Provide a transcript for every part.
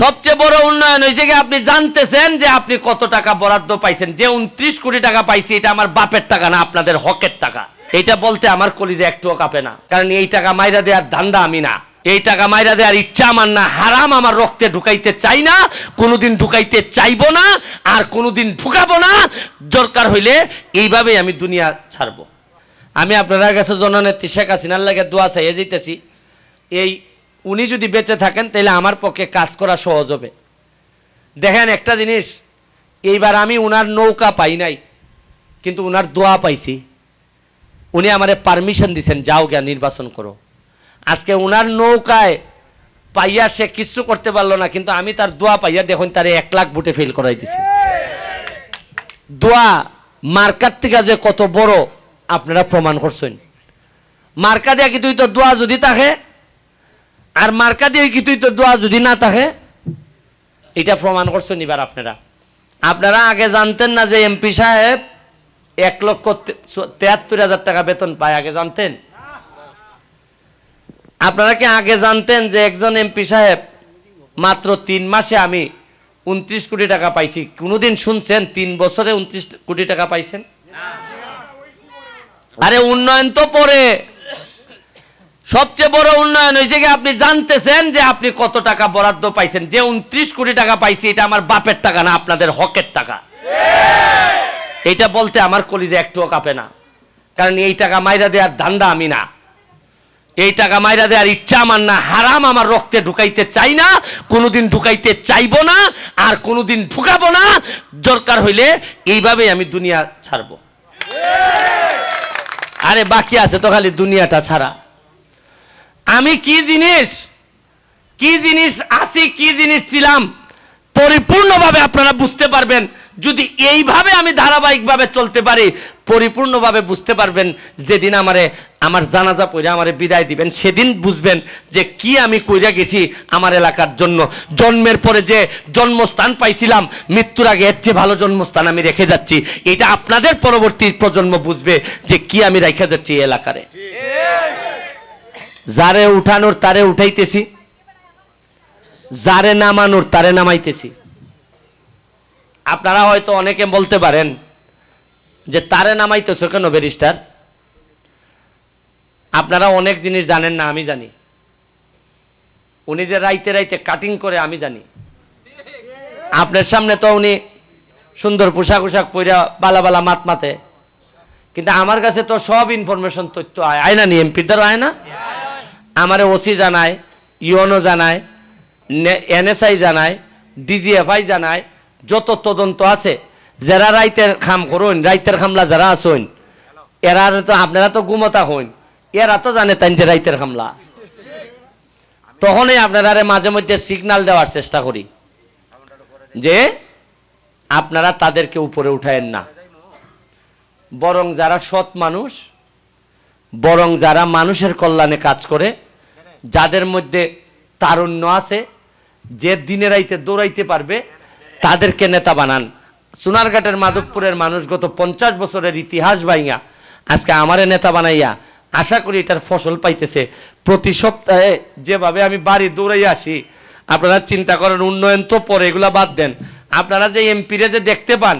সবচেয়ে বড় উন্নয়ন হয়েছে কি আপনি জানতেছেন যে আপনি কত টাকা বরাদ্দ পাইছেন? যে উনত্রিশ কোটি টাকা পাইছি, এটা আমার বাপের টাকা না, আপনাদের হকের টাকা। এটা বলতে আমার কলিজে একটুও কাঁপে না। কারণ এই টাকা মাইরা দেওয়ার ধান্দা আমি না। এই টাকা মাইরা দেওয়ার ইচ্ছা আমার না। হারাম আমার রক্তে ঢুকাইতে চাই না, কোনোদিন ঢুকাইতে চাইব না, আর কোনোদিন ঢুকাবো না। দরকার হইলে এইভাবেই আমি দুনিয়া ছাড়বো। আমি আপনার কাছে জননেত্রী শেখ হাসিনার লাগে দোয়া চাইয়ে যেতেছি এই উনি যদি বেঁচে থাকেন তাহলে আমার পক্ষে কাজ করা সহজ হবে। দেখেন একটা জিনিস, এইবার আমি উনার নৌকা পাই নাই, কিন্তু উনার দোয়া পাইছি। উনি আমারে পারমিশন দিছেন, যাও গিয়া নির্বাচন করো। আজকে উনার নৌকায় পাইয়া সে কিচ্ছু করতে পারল না, কিন্তু আমি তার দোয়া পাইয়া দেখুন তারে এক লাখ ভোটে ফেল করাই দিছি। দোয়া মার্কার থেকে যে কত বড়, আপনারা প্রমাণ করছেন। মার্কা দিয়া কিন্তু তো দোয়া যদি থাকে আর মার্কা দিয়ে কিন্তু তো দোয়া যদি না থাকে? এটা প্রমাণ করছেন এবার আপনারা। আপনারা আগে জানতেন না যে এমপি সাহেব এক লক্ষ তেয়াত্তর হাজার টাকা বেতন পায় আগে জানতেন? আপনারা কি আগে জানতেন যে একজন এমপি সাহেব মাত্র তিন মাসে আমি উনত্রিশ কোটি টাকা পাইছি? কোনোদিন শুনছেন তিন বছরে উনত্রিশ কোটি টাকা পাইছেন? আরে উন্নয়ন তো পরে। সবচেয়ে বড় উন্নয়ন হয়েছে কি আপনি জানতেছেন যে আপনি কত টাকা বরাদ্দ পাইছেন? যে উনত্রিশ কোটি টাকা পাইছি, এটা আমার বাপের টাকা না, আপনাদের হকের টাকা। এটা বলতে আমার কলিজে একটুও কাঁপে না। কারণ এই টাকা মাইরা দেওয়ার ধান্দা আমি না। এই টাকা মাইরা দেওয়ার ইচ্ছা আমার না, হারাম আমার রক্তে ঢুকাইতে চাই না, কোনোদিন ঢুকাইতে চাইব না, আর কোনোদিন ঢুকাবো না। দরকার হইলে এইভাবেই আমি দুনিয়া ছাড়বো। আরে বাকি আছে তো খালি দুনিয়াটা ছাড়া। আমি কি জিনিস কি জিনিস আছি, কি জিনিস ছিলাম, পরিপূর্ণভাবে আপনারা বুঝতে পারবেন। যদি এইভাবে আমি ধারাবাহিকভাবে চলতে পারি, পরিপূর্ণভাবে বুঝতে পারবেন, যেদিন আমারে, আমার জানাজা পড়ে আমারে বিদায় দিবেন, সেদিন বুঝবেন যে কি আমি কইরা গেছি আমার এলাকার জন্য। জন্মের পরে যে জন্মস্থান পাইছিলাম, মৃত্যুর আগে এর চেয়ে ভালো জন্মস্থান আমি রেখে যাচ্ছি। এটা আপনাদের পরবর্তী প্রজন্ম বুঝবে যে কি আমি রেখে যাচ্ছি এই এলাকারে। যারে উঠানোর তারে উঠাইতেছি। যারে নামানোর তারে নামাইতেছি। আপনারা হয়তো অনেকে বলতে পারেন যে তারে নামাইতেছ কেন ব্যারিস্টার? আপনারা অনেক জিনিস জানেন না, আমি জানি। উনি যে রাইতে রাইতে কাটিং করে, আমি জানি। আপনার সামনে তো উনি সুন্দর পোশাক উশাক পইরা বালা বালা মাত মাতে। কিন্তু আমার কাছে তো সব ইনফরমেশন তথ্য আয় না নি এমপির দ্বারা আয় না? আমারে ওসি জানায়, ইউএনও জানায় এনএসআই জানায়, ডিজিএফআই জানায়, যত তদন্ত আছে, যারা রাইতের খাম করুন, রাইতের খামলা যারা আসুন এরা তো আপনারা তো গুমতা হইন, এরা তো জানে তাই যে রাইতের খামলা। তখনই আপনারা মাঝে মধ্যে সিগনাল দেওয়ার চেষ্টা করি, যে আপনারা তাদেরকে উপরে উঠায়েন না। বরং যারা সৎ মানুষ, বরং যারা মানুষের কল্যাণে কাজ করে যাদের মধ্যে তারুণ্য আছে, যে দিনে রাইতে দৌড়াইতে পারবে, তাদেরকে নেতা বানান। সোনারঘাটের মাধবপুরের মানুষ গত পঞ্চাশ বছরের ইতিহাস বাইয়া আজকে আমারে নেতা বানাইয়া আশা করি এটার ফসল পাইতেছে। প্রতি সপ্তাহে যেভাবে আমি বাড়ি দৌড়াই আসি, আপনারা চিন্তা করেন, উন্নয়ন তো পরে, এগুলা বাদ দেন। আপনারা যে এমপিরে যে দেখতে পান,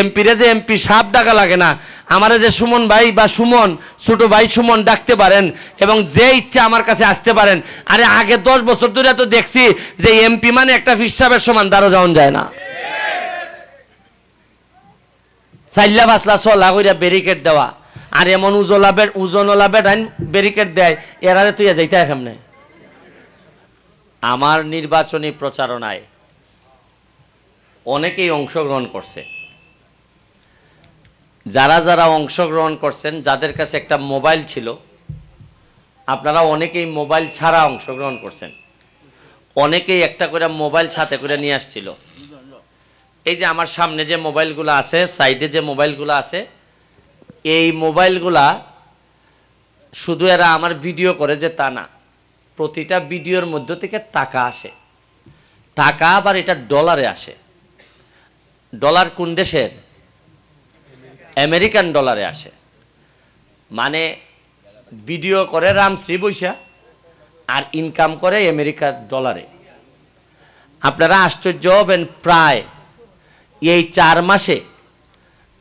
এমপিরে যে এমপি সাপ ডাকা লাগে না, আমারে যে সুমন ভাই বা সুমন, ছোট ভাই সুমন ডাকতে পারেন এবং যে ইচ্ছা আমার কাছে আসতে পারেন, আরে আগে দশ বছর ধরে তো দেখছি যে এমপি মানে একটা ফিসাবের সমান দ্বারও যাওয়া যায় না। চাইল্লা বাসলা চলা কইরা ব্যারিকেড দেওয়া, আর এমন উজলা বেড, উজনলা বেড আইন ব্যারিকেড দেয়, এরারে তুই যাইতে কেমনে? আমার নির্বাচনী প্রচারণায় অনেকেই অংশগ্রহণ করছে। যারা যারা অংশগ্রহণ করছেন, যাদের কাছে একটা মোবাইল ছিল, আপনারা অনেকেই মোবাইল ছাড়া অংশগ্রহণ করছেন। অনেকেই একটা করে মোবাইল সাথে করে নিয়ে আসছিল। এই যে আমার সামনে যে মোবাইলগুলো আছে, সাইডে যে মোবাইলগুলো আছে, এই মোবাইলগুলা শুধু এরা আমার ভিডিও করে যে তা না, প্রতিটা ভিডিওর মধ্য থেকে টাকা আসে। টাকা আবার এটা ডলারে আসে। ডলার কোন দেশের আমেরিকান ডলারে আসে। মানে ভিডিও করে রামশ্রী বৈশা আর ইনকাম করে আমেরিকার ডলারে। আপনারা আশ্চর্য হবেন প্রায় এই চার মাসে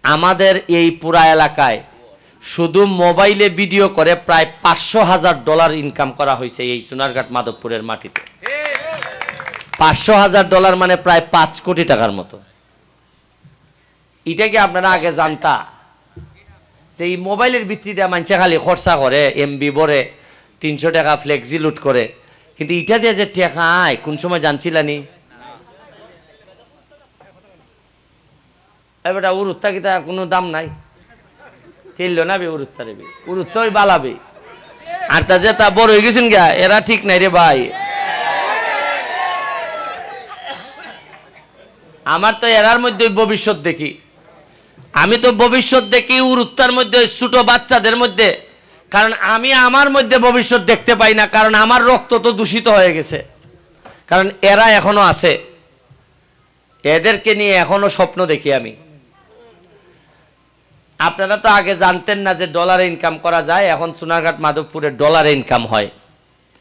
আমাদের এই পুরা এলাকায় শুধু মোবাইলে ভিডিও করে প্রায় পাঁচশো হাজার ডলার ইনকাম করা হয়েছে এই সোনারঘাট মাধবপুরের মাটিতে। পাঁচশো হাজার ডলার মানে প্রায় পাঁচ কোটি টাকার মতো। এটা কি আপনারা আগে জানতা? যে এই মোবাইলের ভিত্তিতে মানুষে খালি খরচা করে এমবি ভরে, তিনশো টাকা ফ্লেক্সি লুট করে। কিন্তু ইটা দিয়ে যে টাকা আয় কোন সময় জানছিলানি এবারটা উরুত্তা কি তার কোনো দাম নাই? খেলল না বে উরুত্তা রেবে উরুত্তই বালাবে আর তা যে তা বড় হয়ে গেছেন গা এরা ঠিক নাই রে ভাই। আমার তো এরার মধ্যে ভবিষ্যৎ দেখি। আমি তো ভবিষ্যৎ দেখি উরুত্তার মধ্যে, ছোট বাচ্চাদের মধ্যে। কারণ আমি আমার মধ্যে ভবিষ্যৎ দেখতে পাই না, কারণ আমার রক্ত তো দূষিত হয়ে গেছে। কারণ এরা এখনও আছে। এদেরকে নিয়ে এখনও স্বপ্ন দেখি আমি। আপনারা তো আগে জানতেন না যে ডলারে ইনকাম করা যায়, এখন সোনারঘাট মাধবপুরে ডলারে ইনকাম হয়।